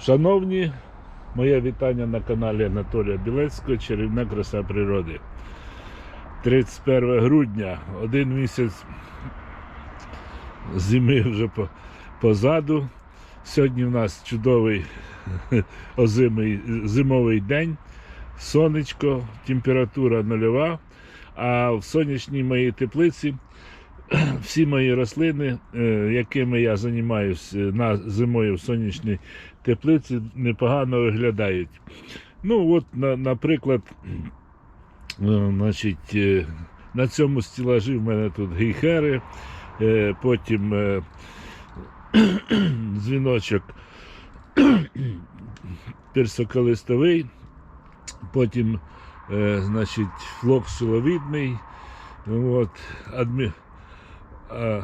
Шановні, моє вітання на каналі Анатолія Білецького Чарівна краса природи. 31 грудня, один місяць зими вже позаду. Сьогодні в нас чудовий озимий, зимовий день, сонечко, температура нульова. А в сонячній моїй теплиці всі мої рослини, е, якими я займаюся на зимою в сонячній теплиці, непогано виглядають. Ну, от, на, наприклад, е, значить, е, на цьому стілажі в мене тут гейхери, е, потім е, дзвіночок персоколистовий, потім е, значить, флок шиловидний, от, адмі, а,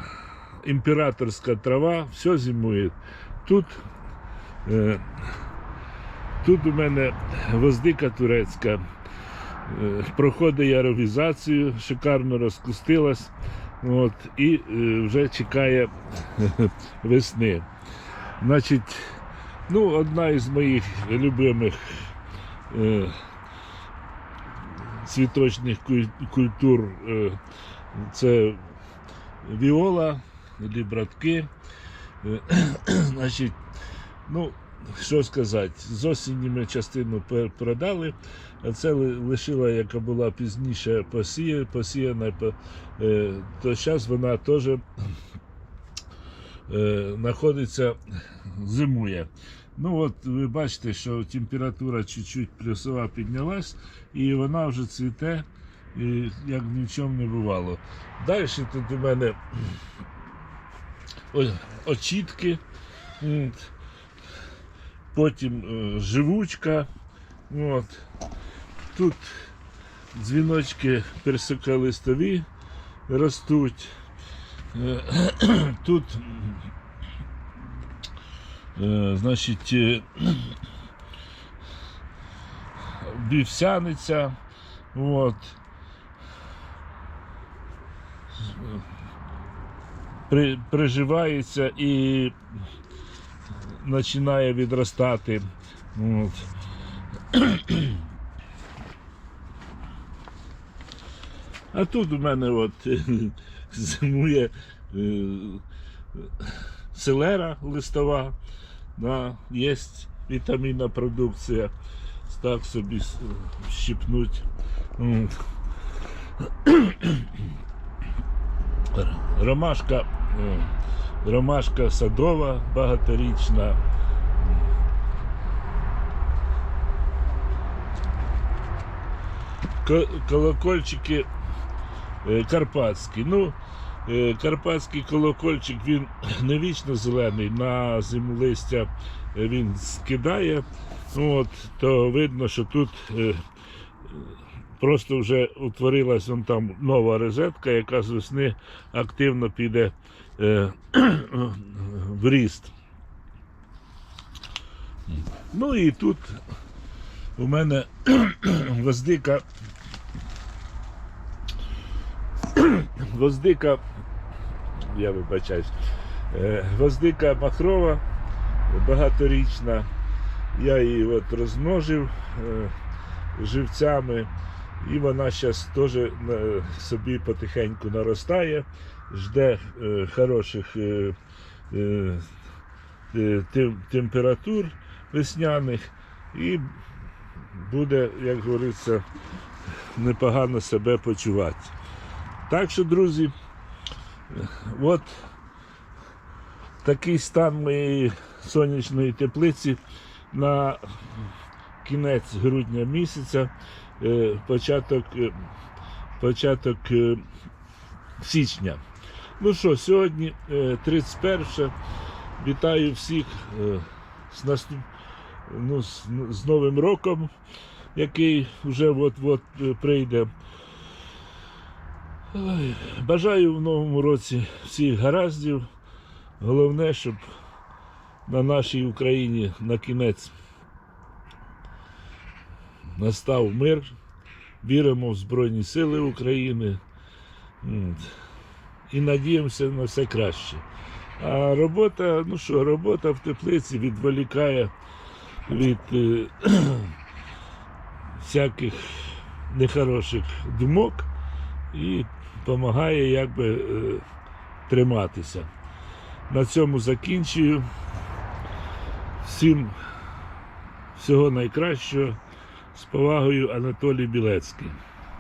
імператорська трава, все зимує. Тут, е, тут у мене воздика турецька. Е, проходить яровізацію, шикарно розкустилась. От, і е, вже чекає весни. Значить, ну, одна із моїх любимих е, цвіточних культур е, це віола, братки. Е, Значить, ну, що сказати, з осені ми частину продали, а це лишила, яка була пізніше посія, посіяна, е, то зараз вона теж е, знаходиться, зимує. Ну от ви бачите, що температура чуть-чуть плюсова піднялась, і вона вже цвіте, і, як ні в чому не бувало. Далі тут у мене очітки, потім е, живучка. От. Тут дзвіночки персиколистові ростуть. Е, Тут е, значить вівсяниця. От. При, приживається і починає відростати. От. А тут у мене от зимує е, селера листова, да, є вітамінна продукція. Так собі щипнуть. Ромашка, е, ромашка садова, багаторічна. Колокольчики е, карпатські. Ну, е, карпатський колокольчик він не вічно зелений, на зиму листя е, він скидає. От, то видно, що тут просто вже утворилась вон там нова розетка, яка з весни активно піде е, в ріст. Ну і тут у мене гвоздика. Гвоздика, я вибачаюсь, е, гвоздика махрова, багаторічна. Я її от розмножив е, живцями, і вона зараз теж собі потихеньку наростає, жде е, хороших е, е, тем- температур весняних і буде, як говориться, непогано себе почувати. Так що, друзі, от такий стан моєї сонячної теплиці на кінець грудня місяця, початок, е, початок е, січня. Ну що, сьогодні е, 31. Вітаю всіх е, з, наступ... ну, з, з Новим роком, який вже от-от е, прийде. Бажаю в новому році всіх гараздів. Головне, щоб на нашій Україні на кінець настав мир. Віримо в Збройні Сили України. І надіємося на все краще. А робота, ну що, робота в теплиці відволікає від е, всяких нехороших думок і допомагає якби е, триматися. На цьому закінчую. Всім всього найкращого. З повагою Анатолій Білецький.